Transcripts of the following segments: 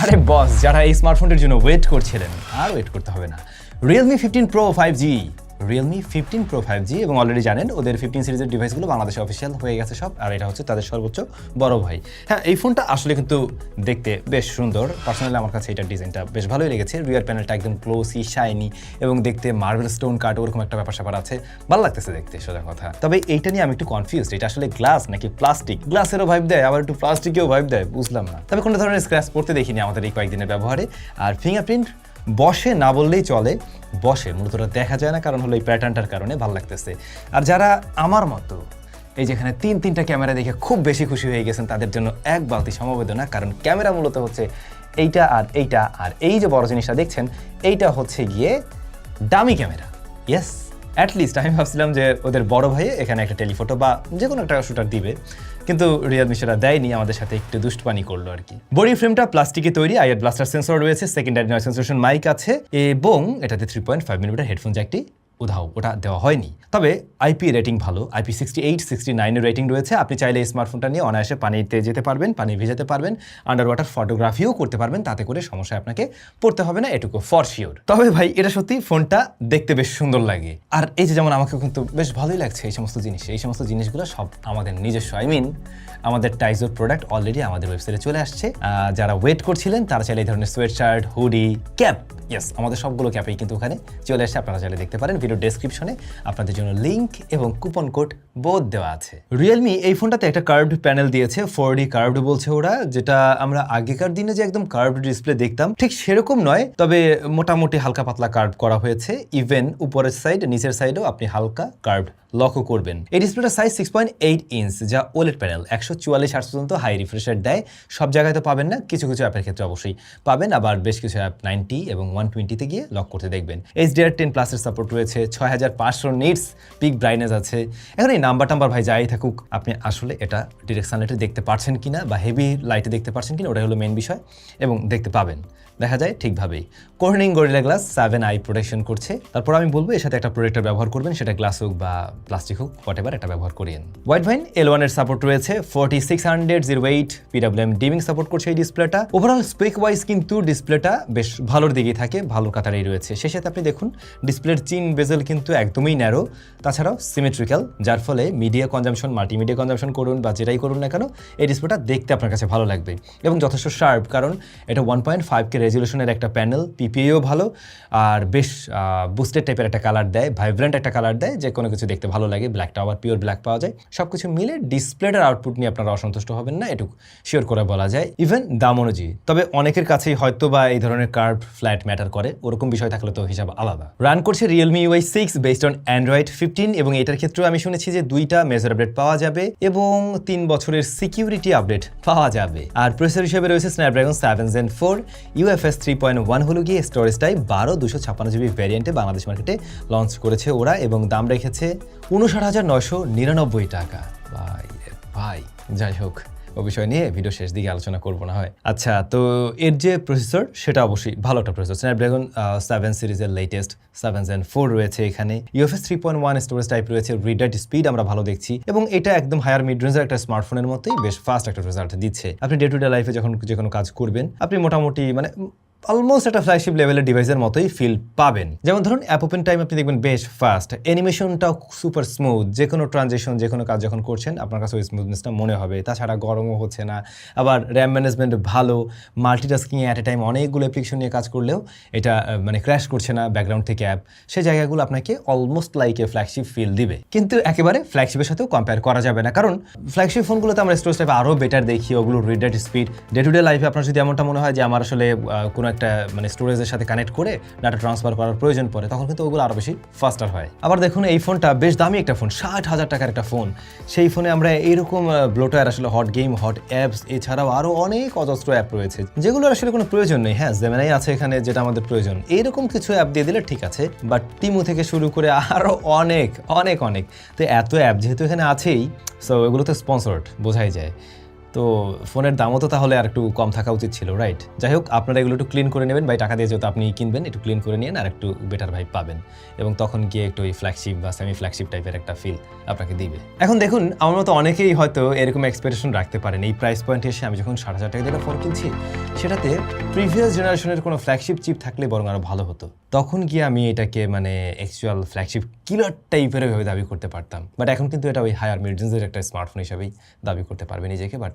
আরে বস, যারা এই স্মার্টফোনটির জন্য ওয়েট করছিলেন, আর ওয়েট করতে হবে না। Realme fifteen pro five G Realme fifteen pro five G এবং অলরেডি জানেন ওদের ফিফটিন সিরিজের ডিভাইসগুলো বাংলাদেশে অফিসিয়াল হয়ে গেছে সব, আর এটা হচ্ছে তাদের সর্বোচ্চ বড় ভাই। হ্যাঁ এই ফোনটা আসলে কিন্তু দেখতে বেশ সুন্দর। পার্সোনালি আমার কাছে এটার ডিজাইনটা বেশ ভালোই লেগেছে। রিয়ার প্যানেলটা একদম ক্লোসি শাইনি এবং দেখতে মার্বেল স্টোন কাট ওরকম একটা ব্যাপার স্যাপার আছে। ভালো লাগতেছে দেখতে, সোজা কথা। তবে এইটা নিয়ে আমি একটু কনফিউজ এটা আসলে গ্লাস নাকি প্লাস্টিক গ্লাসেরও ভাইব দেয়, আবার একটু প্লাস্টিকেও ভাইব দেয়, বুঝলাম না। তবে কোনো ধরনের স্ক্র্যাচ পড়তে দেখিনি আমাদের এই কয়েকদিনের ব্যবহারে। আর ফিঙ্গারপ্রিন্ট বসে না বললেই চলে, বসে। মূলতটা দেখা যায় না, কারণ হলো এই প্যাটার্নটার কারণে ভালো লাগতেছে। আর যারা আমার মতো, এই যেখানে তিন, তিনটা ক্যামেরা দেখে খুব বেশি খুশি হয়ে গেছেন, তাদের জন্য এক বালতি সমবেদনা, কারণ ক্যামেরা মূলত হচ্ছে এইটা আর এইটা। আর এই যে বড় জিনিসটা দেখছেন, এইটা হচ্ছে গিয়ে দামি ক্যামেরা ইয়েস অ্যাটলিস্ট আমি ভাবছিলাম যে ওদের বড় ভাই এখানে একটা টেলিফোটো বা যে কোনো একটা শুটার দিবে। কিন্তু রিয়াদ মিশরা দেয়নি, আমাদের সাথে একটু দুষ্টপানি করল আর কি। বডি ফ্রেমটা প্লাস্টিকে তৈরি আইয়ার ব্লাস্টার সেন্সর রয়েছে সেকেন্ডারি নয় মাইক আছে, এবং এটাতে three point five millimetre headphone জ্যাকটি উধাও, ওটা দেওয়া হয়নি। তবে আইপি রেটিং ভালো আইপি সিক্সটি এইট সিক্সটি নাইনের রেটিং রয়েছে। আপনি চাইলে স্মার্টফোনটা নিয়ে অনায়াসে পানিতে যেতে পারবেন, পানি ভিজাতে পারবেন আন্ডার ওয়াটার ফটোগ্রাফিও করতে পারবেন, তাতে করে সমস্যায় আপনাকে পড়তে হবে না, এটুকু ফর শিওর তবে ভাই, এটা সত্যি ফোনটা দেখতে বেশ সুন্দর লাগে। আর এই যে যেমন আমাকে কিন্তু বেশ ভালোই লাগছে এই সমস্ত জিনিস, এই সমস্ত জিনিসগুলো সব আমাদের নিজস্ব। আই মিন আমাদের টাইজোর প্রোডাক্ট অলরেডি আমাদের ওয়েবসাইটে চলে আসছে। যারা ওয়েট করছিলেন, তারা চাইলে এই ধরনের sweatshirt hoodie cap yes আমাদের সবগুলো ক্যাপেই কিন্তু ওখানে চলে আসছে আপনারা চাইলে দেখতে পারেন। ভিডিও ডেসক্রিপশনে আপনাদের জন্য লিংক এবং কুপন কোড বোধ দেওয়া আছে। রিয়েলমি এই ফোনটাতে একটা কার্ভড প্যানেল দিয়েছে ফোর ডি কার্ভড বলছে ওরা, যেটা আমরা আগেকার দিনে যে একদম কার্ভড ডিসপ্লে দেখতাম, ঠিক সেরকম নয়, তবে মোটামুটি হালকা পাতলা কার্ভ করা হয়েছে। ইভেন উপরের সাইড নিচের সাইডেও আপনি হালকা কার্ভড লক্ষ্য করবেন। এই ডিসপ্লেটার size six point eight inch যা ওলেট প্যানেল একশো চুয়াল্লিশ আট পর্যন্ত হাই রিফ্রেশার দেয়। সব জায়গায় তো পাবেন না, কিছু কিছু অ্যাপের ক্ষেত্রে অবশ্যই পাবেন, আবার বেশ কিছু অ্যাপ নাইনটি এবং ওয়ান টোয়েন্টিতে গিয়ে লক করতে দেখবেন। এইচডিআর টেন প্লাসের সাপোর্ট রয়েছে। ছয় হাজার পাঁচশো নিটস পিক ব্রাইটনেস আছে। এখন এই নাম্বার টাম্বার ভাই যাই থাকুক, আপনি আসলে এটা ডিরেকশন লাইটে দেখতে পারছেন কিনা বা হেভি লাইটে দেখতে পারছেন কিনা, ওটাই হলো মেন বিষয় এবং দেখতে পাবেন। দেখা যায় ঠিকভাবেই। Corning Gorilla glass seven i protection করছে। তারপর আমি বলব, এর সাথে একটা প্রোটেক্টর ব্যবহার করবেন, সেটা গ্লাস হোক বা প্লাস্টিক হোক হোয়াট এভার এটা ব্যবহার করিয়েন। হোয়াইট ভাইন এল ওয়ানের সাপোর্ট রয়েছে forty six hundred zero eight PWM dimming support করছে এই ডিসপ্লেটা ওভারঅল স্পেক ওয়াইজ কিন্তু ডিসপ্লেটা বেশ ভালোর দিকেই থাকে, ভালো কাতারেই রয়েছে। সে সাথে আপনি দেখুন ডিসপ্লের চিন বেজেল কিন্তু একদমই ন্যারো তাছাড়াও সিমেট্রিক্যাল যার ফলে মিডিয়া কনজামশন মাল্টিমিডিয়া কনজামশন করুন বা যেটাই করুন না কেন, এই ডিসপ্লেটা দেখতে আপনার কাছে ভালো লাগবে। এবং যথেষ্ট শার্প কারণ এটা ওয়ান পয়েন্ট ফাইভ কে রেজলিউশনের একটা প্যানেল পিপিএও ভালো, আর বেশ বুস্টেড টাইপের একটা কালার দেয় ভাইব্রেন্ট একটা কালার দেয়, যে কোনো কিছু দেখতে ভালো লাগে ব্ল্যাকটা আবার পিওর ব্ল্যাক পাওয়া যায়। সব কিছু মিলে ডিসপ্লেটার আউটপুট নিয়ে আপনারা অসন্তুষ্ট হবেন না, এটুকু শিওর করে বলা যায়। ইভেন দাম অনুযায়ী তবে অনেকের কাছেই হয়তো বা এই ধরনের কার্ভ ফ্ল্যাট ম্যাটার করে, ওরকম বিষয় থাকলে তো হিসাব আলাদা। রান করছে Realme UI six based on Android fifteen এবং এটার ক্ষেত্রেও আমি শুনেছি যে দুইটা মেজর আপডেট পাওয়া যাবে, এবং তিন বছরের সিকিউরিটি আপডেট পাওয়া যাবে। আর প্রসেসর হিসেবে রয়েছে Snapdragon seven gen four UFS three point one হলো গিয়ে স্টোরেজটাই বারো দুশো ছাপ্পান্ন জিবি ভ্যারিয়েন্টে বাংলাদেশ মার্কেটে লঞ্চ করেছে ওরা এবং দাম রেখেছে উনষাট হাজার নয়শো নিরানব্বই টাকা। ভাই ভাই, যাই হোক। ও বিষয় নিয়ে ভিডিও শেষ দিকে আলোচনা করব না হয়। আচ্ছা তো এর যে প্রসেসর সেটা অবশ্যই ভালো একটা প্রসেসর স্ন্যাপড্রাগন সেভেন সিরিজের লেটেস্ট সেভেন জেন ফোর রয়েছে এখানে। UFS three point one storage type রয়েছে রিডার স্পিড আমরা ভালো দেখছি। এবং এটা একদম হায়ার মিড রেঞ্জের একটা স্মার্টফোনের মতোই বেশ ফাস্ট একটা রেজাল্ট দিচ্ছে। আপনি ডে টু ডে লাইফে যখন যে কোনো কাজ করবেন, আপনি মোটামুটি মানে অলমোস্ট একটা ফ্ল্যাগশিপ লেভেলের ডিভাইসের মতোই ফিল পাবেন। যেমন ধরুন অ্যাপ ওপেন টাইম আপনি দেখবেন বেশ ফাস্ট অ্যানিমেশনটাও সুপার স্মুথ যে কোনো ট্রানজেকশন যে কোনো কাজ যখন করছেন, আপনার কাছে ওই স্মুথনেসটা মনে হবে। তাছাড়া গরমও হচ্ছে না। আবার র্যাম ম্যানেজমেন্ট ভালো। মাল্টিটাস্কিং অ্যাট এ টাইম অনেকগুলো অ্যাপ্লিকেশন নিয়ে কাজ করলেও এটা মানে ক্র্যাশ করছে না ব্যাকগ্রাউন্ড থেকে অ্যাপ সেই জায়গাগুলো আপনাকে almost like a flagship feel দিবে। কিন্তু একেবারে ফ্ল্যাগশিপের সাথেও কম্পেয়ার করা যাবে না। কারণ ফ্ল্যাগশিপ ফোনগুলোতে আমরা স্টোরেজ টাইপ আরও বেটার দেখি। ওগুলো reader speed day to day লাইফে আপনার যদি এমনটা মনে হয় যে, আমার আসলে কোনো একটা মানে স্টোরেজের সাথে কানেক্ট করে ডাটা ট্রান্সফার করার প্রয়োজন পড়ে, তখন কিন্তু ওগুলো আরও বেশি ফাস্টার হয়। আবার দেখুন এই ফোনটা বেশ দামি একটা ফোন ষাট হাজার টাকার একটা ফোন সেই ফোনে আমরা এইরকম ব্লোটার আসলে হট গেম হট অ্যাপস এছাড়াও আরও অনেক অজস্র অ্যাপ রয়েছে, যেগুলোর আসলে কোনো প্রয়োজন নেই। হ্যাঁ জেমেনাই আছে এখানে, যেটা আমাদের প্রয়োজন। এইরকম কিছু অ্যাপ দিয়ে দিলে ঠিক আছে বাট টিমু থেকে শুরু করে আরও অনেক অনেক অনেক। তো এত অ্যাপ যেহেতু এখানে আছেই সো এগুলো তো স্পন্সর্ড বোঝাই যায়। তো ফোনের দামও তো তাহলে আর একটু কম থাকা উচিত ছিল রাইট যাই হোক, আপনারা এগুলো একটু ক্লিন করে নেবেন। ভাই, টাকা দিয়ে যেহেতু আপনি কিনবেন, একটু ক্লিন করে নিন আর একটু বেটার ভাই পাবেন। এবং তখন গিয়ে একটু ওই ফ্ল্যাগশিপ বা সেমি ফ্ল্যাগশিপ টাইপের একটা ফিল আপনাকে দিবে। এখন দেখুন, আমার মতো অনেকেই হয়তো এরকম এক্সপেকটেশন রাখতে পারেন। এই প্রাইস পয়েন্টে এসে আমি যখন সাড়ে হাজার টাকা দিয়ে ফোন কিনছি, সেটাতে প্রিভিয়াস জেনারেশনের কোনো ফ্ল্যাগশিপ চিপ থাকলে বরং আরও ভালো হতো। তখন গিয়ে আমি এটাকে মানে অ্যাকচুয়াল ফ্ল্যাগশিপ কিলার টাইপের ভাবে দাবি করতে পারতাম। বাট এখন কিন্তু এটা ওই হায়ার মিডজেন্সের একটা স্মার্টফোন হিসাবেই দাবি করতে পারবে নিজেকে। বাট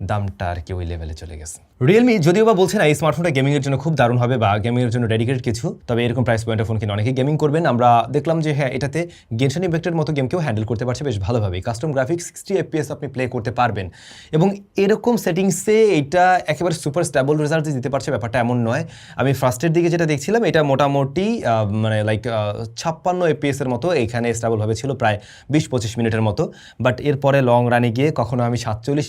দামটা আর কি ওই লেভেলে চলে গেছে। রিয়েলমি যদিও বা বলছে না, এই স্মার্টফোনটা গেমিংয়ের জন্য খুব দারুণ হবে বা গেমিংয়ের জন্য ডেডিকেটেড কিছু, তবে এরকম প্রাইস পয়েন্টের ফোন কিনে অনেকে গেমিং করবেন। আমরা দেখলাম যে হ্যাঁ এটাতে গেনশন ইম্প্যাক্টের মতো গেমকেও হ্যান্ডেল করতে পারছে বেশ ভালোভাবে কাস্টম গ্রাফিক্স সিক্সটি এফপিএস আপনি প্লে করতে পারবেন। এবং এরকম সেটিংসে এটা একেবারে সুপার স্টেবল রেজাল্ট দিতে পারছে, ব্যাপারটা এমন নয়। আমি ফার্স্টের দিকে যেটা দেখছিলাম, এটা মোটামুটি মানে লাইক ছাপ্পান্ন এফপিএস এর মতো এখানে স্টেবলভাবে ছিল, প্রায় বিশ পঁচিশ মিনিটের মতো। বাট এরপরে লং রানে গিয়ে কখনো আমি সাতচল্লিশ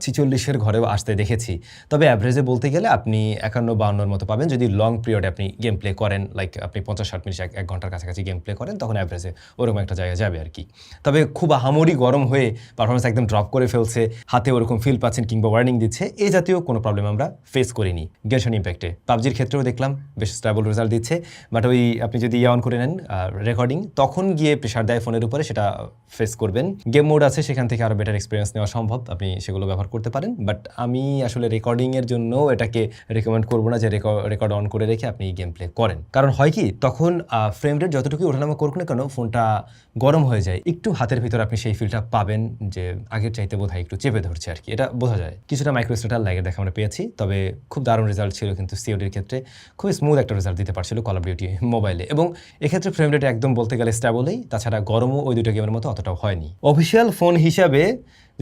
ছিচল্লিশের ঘরেও আসতে দেখেছি। তবে অ্যাভারেজে বলতে গেলে আপনি একান্ন বাউন্নর মতো পাবেন। যদি লং পিরিয়ডে আপনি গেম প্লে করেন লাইক আপনি পঞ্চাশ ষাট মিনিট এক- ঘণ্টার কাছাকাছি গেম প্লে করেন, তখন অ্যাভারেজে ওরকম একটা জায়গায় যাবে আর কি। তবে খুব আহামরি গরম হয়ে পারফরমেন্স একদম ড্রপ করে ফেলছে, হাতে ওরকম ফিল পাচ্ছেন কিংবা ওয়ার্নিং দিচ্ছে এই জাতীয় কোনো প্রবলেম আমরা ফেস করিনি। গেনশন ইম্প্যাক্টে পাবজির ক্ষেত্রেও দেখলাম, বেশ স্টেবল রেজাল্ট দিচ্ছে বাট ওই আপনি যদি ইয়ে অন করে নেন রেকর্ডিং তখন গিয়ে প্রেশার দেয় ফোনের উপরে, সেটা ফেস করবেন। গেম মোড আছে, সেখান থেকে আরও বেটার এক্সপিরিয়েন্স নেওয়া সম্ভব। আপনি সেগুলো ব্যবহার করতে পারেন বাট আমি আসলে রেকর্ডিংয়ের জন্য এটাকে রেকমেন্ড করব না যে রেকর্ড অন করে রেখে আপনি গেম প্লে করেন। কারণ হয় কি, তখন ফ্রেম রেট যতটুকু ওঠানামা করুক না কেন ফোনটা গরম হয়ে যায়। একটু হাতের ভিতর আপনি সেই ফিলটা পাবেন যে আগের চাইতে বোধ একটু চেপে ধরছে আর কি। এটা বোঝা যায়। কিছুটা মাইক্রোস্টেটার লাইকের দেখা আমরা পেয়েছি, তবে খুব দারুণ রেজাল্ট ছিল কিন্তু সিওডির ক্ষেত্রে। খুব স্মুথ একটা রেজাল্ট দিতে পারছিল কল অফ ডিউটি মোবাইলে এবং এক্ষেত্রে ফ্রেম রেট একদম বলতে গেলে স্ট্যাবলেই তাছাড়া গরমও ওই দুটো গেমের মতো অতটাও হয়নি। অফিসিয়াল ফোন হিসাবে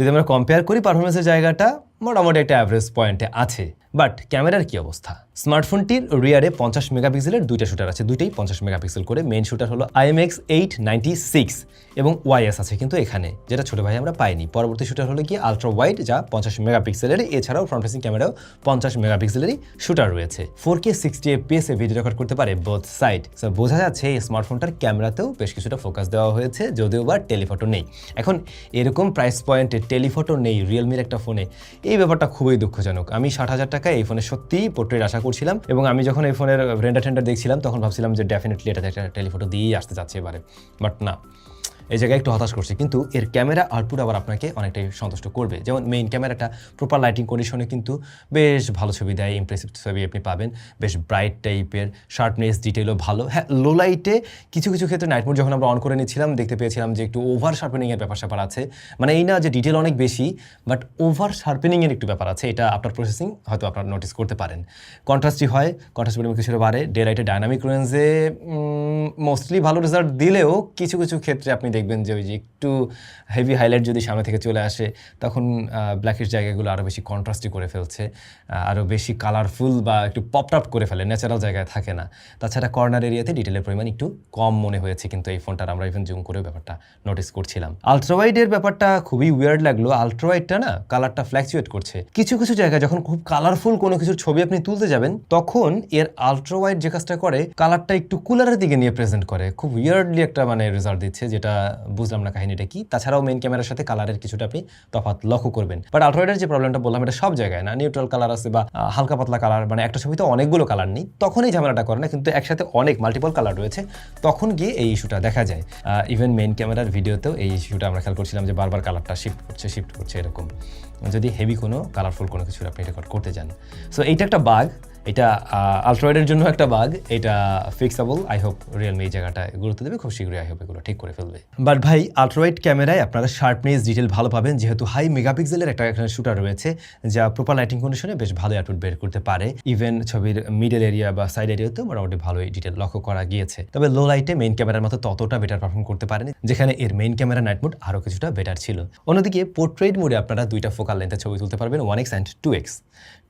যদি আমরা কম্পেয়ার করি পারফরমেন্সের জায়গাটা মোটামুটি একটা অ্যাভারেজ পয়েন্টে আছে। বাট ক্যামেরার কি অবস্থা? স্মার্টফোনটির রিয়ারে পঞ্চাশ মেগাপিক্সেলের দুইটা শুটার আছে। দুইটাই পঞ্চাশ মেগাপিক্সেল করে মেইন শুটার হলো আইএমএক্স এইট নাইনটি সিক্স এবং ওয়াইএস আছে কিন্তু এখানে, যেটা ছোটো ভাই আমরা পাইনি। পরবর্তী শুটার হলো কি আলট্রা ওয়াইড যা পঞ্চাশ মেগাপিক্সেলের এছাড়াও ফ্রন্ট ফেসিং ক্যামেরাও পঞ্চাশ মেগাপিক্সেলেরই শুটার রয়েছে। Four K sixty FPS video record করতে পারে বোথ সাইড সো বোঝা যাচ্ছে এই স্মার্টফোনটার ক্যামেরাতেও বেশ কিছুটা ফোকাস দেওয়া হয়েছে, যদিও বা টেলিফটো নেই। এখন এরকম প্রাইস পয়েন্টে টেলিফটো নেই রিয়েলমির একটা ফোনে এই ব্যাপারটা খুবই দুঃখজনক। আমি ষাট হাজার টাকায় এই ফোনে সত্যিই পোর্ট্রেট আশা করছিলাম এবং আমি যখন এই ফোনের রেন্ডার টেন্ডার দেখছিলাম, তখন ভাবছিলাম যে ডেফিনেটলি এটা একটা টেলিফটো দিয়েই আসতে যাচ্ছে এবারে। বাট না। এই জায়গায় একটু হতাশ করছে। কিন্তু এর ক্যামেরা আউটপুট আবার আপনাকে অনেকটাই সন্তুষ্ট করবে। যেমন মেইন ক্যামেরাটা প্রপার লাইটিং কন্ডিশনে কিন্তু বেশ ভালো ছবি দেয় ইমপ্রেসিভ ছবি আপনি পাবেন। বেশ ব্রাইট টাইপের শার্পনেস ডিটেলও ভালো। হ্যাঁ লো লাইটে কিছু কিছু ক্ষেত্রে নাইট মোড যখন আমরা অন করে নিচ্ছিলাম, দেখতে পেয়েছিলাম যে একটু ওভার শার্পেনিংয়ের ব্যাপার স্যাপার আছে। মানে এই না যে ডিটেল অনেক বেশি বাট ওভার শার্পেনিংয়ের একটু ব্যাপার আছে। এটা আপনার প্রসেসিং হয়তো আপনারা নোটিস করতে পারেন। কন্ট্রাস্টই হয় কন্ট্রাস্ট পরিমাণ কিছুটা বাড়ে। ডে লাইটে ডাইনামিক রেঞ্জে মোস্টলি ভালো রেজাল্ট দিলেও কিছু কিছু ক্ষেত্রে আপনি দেখবেন যে ওই যে একটু হেভি হাইলাইট যদি সামনে থেকে চলে আসে, তখন ব্ল্যাকের জায়গাগুলো আরও বেশি কন্ট্রাস্টই করে ফেলছে আরও বেশি কালারফুল বা একটু পপড আপ করে ফেলে ন্যাচারাল জায়গায় থাকে না। তাছাড়া কর্নার এরিয়াতে ডিটেলের পরিমাণ একটু কম মনে হয়েছে কিন্তু এই ফোনটার আমরা ইভেন জুম করেও ব্যাপারটা নোটিস করছিলাম। আলট্রাওয়াইডের ব্যাপারটা খুবই উইয়ার্ড লাগল আলট্রাওয়াইডটা না কালারটা ফ্ল্যাকচুয়েট করছে। কিছু কিছু জায়গায় যখন খুব কালারফুল কোনো কিছুর ছবি আপনি তুলতে যাবেন, তখন এর আলট্রাওয়াইড যে কাজটা করে কালারটা একটু কুলারের দিকে নিয়ে প্রেজেন্ট করে। খুব উইয়ার্ডলি একটা মানে রেজাল্ট দিচ্ছে, যেটা বুঝলাম না কাহিনীটা কি। তাছাড়াও মেন ক্যামেরার সাথে কালারের কিছুটা আপনি তফাৎ লক্ষ্য করবেন। বাট আলট্রাওয়াইডের যে প্রবলেমটা বললাম, এটা সব জায়গায় না নিউট্রাল কালার আছে বা হালকা পাতলা কালার মানে একটা ছবিতে অনেকগুলো কালার নেই, তখনই ঝামেলাটা করে না, কিন্তু একসাথে অনেক মাল্টিপল কালার রয়েছে, তখন গিয়ে এই ইস্যুটা দেখা যায়। ইভেন মেন ক্যামেরার ভিডিওতেও এই ইস্যুটা আমরা খেয়াল করছিলাম যে বারবার কালারটা শিফট করছে শিফট করছে, এরকম। যদি হেভি কোনো কালারফুল কোনো কিছু আপনি রেকর্ড করতে যান সো এইটা একটা বাগ এটা আলট্রয়েডের জন্য একটা বাগ এটা ফিক্সাবল আই হোপ রিয়েলমি এই জায়গাটায় গুরুত্ব দেবে। খুব শীঘ্রই আই হোপ এগুলো ঠিক করে ফেলবে। বাট ভাই আলট্রয়েড ক্যামেরায় আপনারা শার্পনেস ডিটেল ভালো পাবেন। যেহেতু হাই মেগাপিক্সেলের একটা এখানে শুটার রয়েছে, যা প্রপার লাইটিং কন্ডিশনে বেশ ভালো আউটপুট বের করতে পারে। ইভেন ছবির মিডল এরিয়া বা সাইড এরিয়াতেও মোটামুটি ভালোই ডিটেল লক্ষ্য করা গিয়েছে। তবে লো লাইটে মেইন ক্যামেরার মতো ততটা বেটার পারফর্ম করতে পারেনি, যেখানে এর মেইন ক্যামেরা নাইট মোড আরও কিছুটা বেটার ছিল। অন্যদিকে পোর্ট্রেট মোডে আপনারা দুইটা ফোকাল লেন্থের ছবি তুলতে পারবেন one X and two X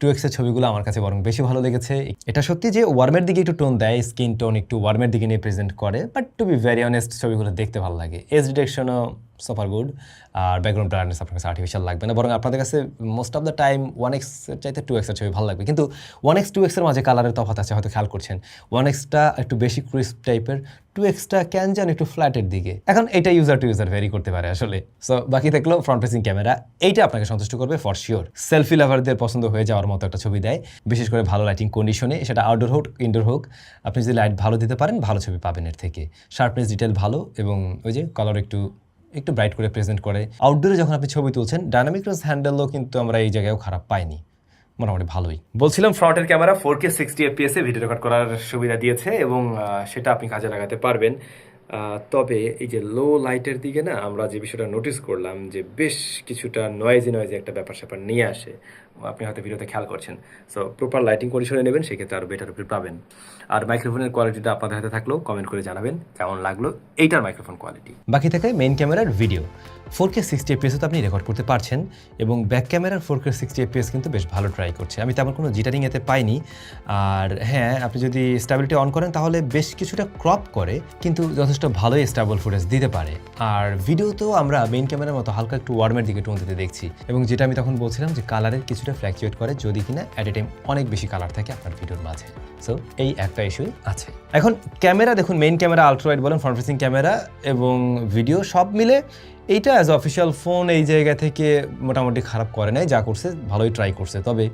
two এক্সের ছবিগুলো আমার কাছে বরং বেশি ভালো লেগেছে। এটা সত্যি যে ওয়ার্মের দিকে একটু টোন দেয় স্কিন টোন একটু ওয়ার্মের দিকে নিয়ে প্রেজেন্ট করে but to be very honest ছবিগুলো দেখতে ভালো লাগে। এজ ডিটেকশনও সুপার গুড। আর ব্যাকগ্রাউন্ড ব্রাইটনেস আপনার কাছে আর্টিফিশিয়াল লাগবে না, বরং আপনাদের কাছে most of the time one X চাইতে টু এক্সের ছবি ভালো লাগবে। কিন্তু ওয়ান এক্স টু এক্সের মাঝে কালারের তফাৎ আছে, হয়তো খেয়াল করছেন। ওয়ান এক্সটা একটু বেশি ক্রিস্প টাইপের টু এক্সটা ক্যান যান একটু ফ্ল্যাটের দিকে। এখন এটা ইউজার টু ইউজার ভেরি করতে পারে আসলে। সো বাকি থাকল ফ্রন্ট ফেসিং ক্যামেরা এইটা আপনাকে সন্তুষ্ট করবে ফর শিওর সেলফি লাভারদের পছন্দ হয়ে যাওয়ার মতো একটা ছবি দেয়। বিশেষ করে ভালো লাইটিং কন্ডিশনে সেটা আউটডোর হোক ইনডোর হোক, আপনি যদি লাইট ভালো দিতে পারেন, ভালো ছবি পাবেন এর থেকে। শার্পনেস ডিটেল ভালো এবং ওই যে কালার একটু একটু ব্রাইট করে প্রেজেন্ট করে। আউটডোরে যখন আপনি ছবি তুলছেন ডায়নামিক রেঞ্জ হ্যান্ডেলও কিন্তু আমরা এই জায়গায়ও খারাপ পাইনি। মোটামুটি ভালোই। বলছিলাম ফ্রন্টের camera four K sixty FPS এ ভিডিও রেকর্ড করার সুবিধা দিয়েছে এবং সেটা আপনি কাজে লাগাতে পারবেন। তবে এই যে লো লাইটের দিকে না, আমরা যে বিষয়টা নোটিস করলাম যে বেশ কিছুটা নয়েজি নয়েজি একটা ব্যাপার স্যাপার নিয়ে আসে। আপনি হয়তো ভিডিওতে খেয়াল করছেন। সো প্রপার লাইটিং কন্ডিশনে নেবেন, সেক্ষেত্রে আরও বেটার উপরে পাবেন। আর মাইক্রোফোনের কোয়ালিটিটা আপনাদের হাতে থাকলেও কমেন্ট করে জানাবেন, কেমন লাগল এইটার মাইক্রোফোন কোয়ালিটি বাকি থাকে মেইন ক্যামেরার ভিডিও ফোর কে সিক্সটি এফপিএসও তো আপনি রেকর্ড করতে পারছেন, এবং ব্যাক ক্যামেরার ফোর কে সিক্সটি এফপিএস কিন্তু বেশ ভালো ট্রাই করছে। আমি তেমন কোনো জিটারিং এতে পাইনি। আর হ্যাঁ আপনি যদি স্ট্যাবিলিটি অন করেন, তাহলে বেশ কিছুটা ক্রপ করে, কিন্তু যথেষ্ট ভালোই স্টেবল ফুটেজ দিতে পারে। আর ভিডিওতেও আমরা মেইন ক্যামেরার মতো হালকা একটু ওয়ার্মের দিকে টোন দিতে দেখছি। এবং যেটা আমি তখন বলছিলাম যে কালারের কিছুটা ফ্ল্যাকচুয়েট করে যদি কিনা অ্যাট এ টাইম অনেক বেশি কালার থাকে আপনার ভিডিওর মাঝে। সো এই একটা ইস্যুই আছে। এখন ক্যামেরা দেখুন মেইন ক্যামেরা আলট্রাওয়াইড বলেন ফ্রন্ট ফেসিং ক্যামেরা এবং ভিডিও সব মিলে এইটা অ্যাজ অফিসিয়াল ফোন এই জায়গা থেকে মোটামুটি খারাপ করে নাই, যা করছে ভালোই ট্রাই করছে। তবে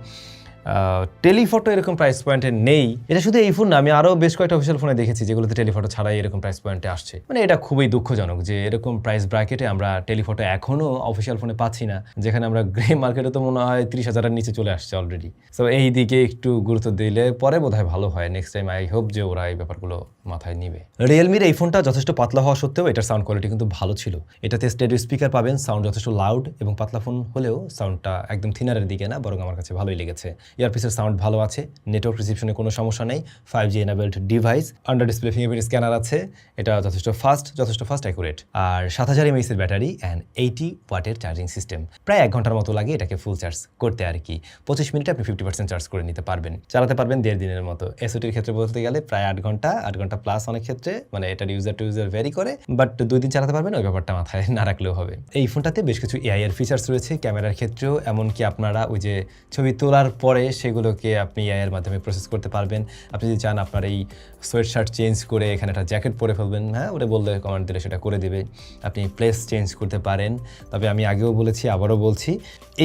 টেলিফটো এরকম প্রাইস পয়েন্টে নেই। এটা শুধু এই ফোন না, আমি আরও বেশ কয়েকটা অফিসিয়াল ফোনে দেখেছি যেগুলোতে টেলিফটো ছাড়াই এরকম প্রাইস পয়েন্টে আসছে। মানে এটা খুবই দুঃখজনক যে এরকম প্রাইস ব্র্যাকেটে আমরা টেলিফটো এখনও অফিসিয়াল ফোনে পাচ্ছি না, যেখানে আমরা গ্রে মার্কেটে তো মনে হয় তিরিশ হাজারের নিচে চলে আসছে অলরেডি সো এই দিকে একটু গুরুত্ব দিলে পরে বোধহয় ভালো হয়। নেক্সট টাইম আই হোপ যে ওরা এই ব্যাপারগুলো মাথায় নিবে। রিয়েলমির এই ফোনটা যথেষ্ট পাতলা হওয়া সত্ত্বেও এটার সাউন্ড কোয়ালিটি কিন্তু ভালো ছিল। এটাতে স্টেডিও স্পিকার পাবেন সাউন্ড যথেষ্ট লাউড এবং পাতলা ফোন হলেও সাউন্ডটা একদম থিনারের দিকে না, বরং আমার কাছে ভালোই লেগেছে। ইয়ারপিসের সাউন্ড ভালো আছে নেটওয়ার্ক রিসিপশনে কোনো সমস্যা নেই five G enabled device under display fingerprint scanner আছে, এটা যথেষ্ট ফাস্ট যথেষ্ট ফাস্ট অ্যাকুরেট আর সাত হাজার এমএইচের ব্যাটারি অ্যান্ড এইটি ওয়াটের চার্জিং সিস্টেম প্রায় এক ঘণ্টার মতো লাগে এটাকে ফুল চার্জ করতে আর কি। পঁচিশ মিনিটে আপনি ফিফটি পার্সেন্ট চার্জ করে নিতে পারবেন। চালাতে পারবেন দেড় দিনের মতো। এসওটির ক্ষেত্রে বলতে গেলে প্রায় আট ঘণ্টা আট ঘণ্টা প্লাস অনেক ক্ষেত্রে মানে এটার ইউজার টু ইউজার ভ্যারি করে বাট দুই দিন চালাতে পারবেন, ওই ব্যাপারটা মাথায় না রাখলেও হবে। এই ফোনটাতে বেশ কিছু এআই এর ফিচার্স রয়েছে, ক্যামেরার ক্ষেত্রেও, এমনকি আপনারা ওই যে ছবি তোলার পরে সেগুলোকে আপনি এর মাধ্যমে প্রসেস করতে পারবেন। আপনি যদি চান আপনার এই সোয়েট শার্ট চেঞ্জ করে এখানে একটা জ্যাকেট পরে ফেলবেন হ্যাঁ ওটা বললে কমান্ড দিলে সেটা করে দেবে। আপনি প্লেস চেঞ্জ করতে পারেন। তবে আমি আগেও বলেছি, আবারও বলছি,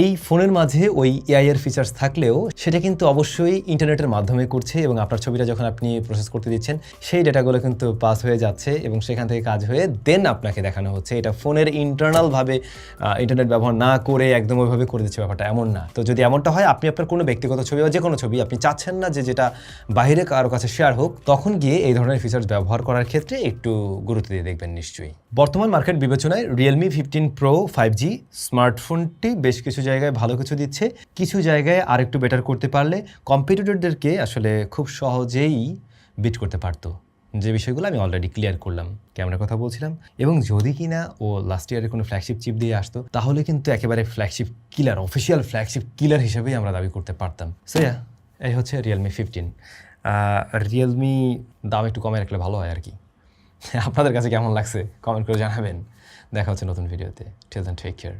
এই ফোনের মাঝে ওই এআই এর ফিচার্স থাকলেও সেটা কিন্তু অবশ্যই ইন্টারনেটের মাধ্যমে করছে এবং আপনার ছবিটা যখন আপনি প্রসেস করতে দিচ্ছেন, সেই ডেটাগুলো কিন্তু পাস হয়ে যাচ্ছে এবং সেখান থেকে কাজ হয়ে দেন আপনাকে দেখানো হচ্ছে। এটা ফোনের ইন্টারনালভাবে ইন্টারনেট ব্যবহার না করে একদম ওইভাবে করে দিচ্ছে ব্যাপারটা, এমন না। তো যদি এমনটা হয়, আপনি আপনার কোনো ব্যক্তিগত ছবি বা যে কোনো ছবি আপনি চাচ্ছেন না যে যেটা বাইরে কারও কাছে শেয়ার হোক, তখন গিয়ে এই ধরনের ফিচার্স ব্যবহার করার ক্ষেত্রে একটু গুরুত্ব দিয়ে দেখবেন নিশ্চয়ই। বর্তমান মার্কেট বিবেচনায় Realme fifteen pro five G স্মার্টফোনটি বেশ কিছু জায়গায় ভালো কিছু দিচ্ছে। কিছু জায়গায় আরেকটু বেটার করতে পারলে কম্পিটিটরদেরকে আসলে খুব সহজেই বিট করতে পারতো। যে বিষয়গুলো আমি অলরেডি ক্লিয়ার করলাম, ক্যামেরার কথা বলছিলাম। এবং যদি কিনা ও লাস্ট ইয়ারে কোনো ফ্ল্যাগশিপ চিপ দিয়ে আসতো, তাহলে কিন্তু একেবারে flagship killer official flagship killer হিসেবেই আমরা দাবি করতে পারতাম। সো ইয়া এই হচ্ছে রিয়েলমি ফিফটিন রিয়েলমি দাম একটু কমে রাখলে ভালো হয় আর কি। আপনাদের কাছে কেমন লাগছে? কমেন্ট করে জানাবেন। দেখা হচ্ছে নতুন ভিডিওতে টেল টেক কেয়ার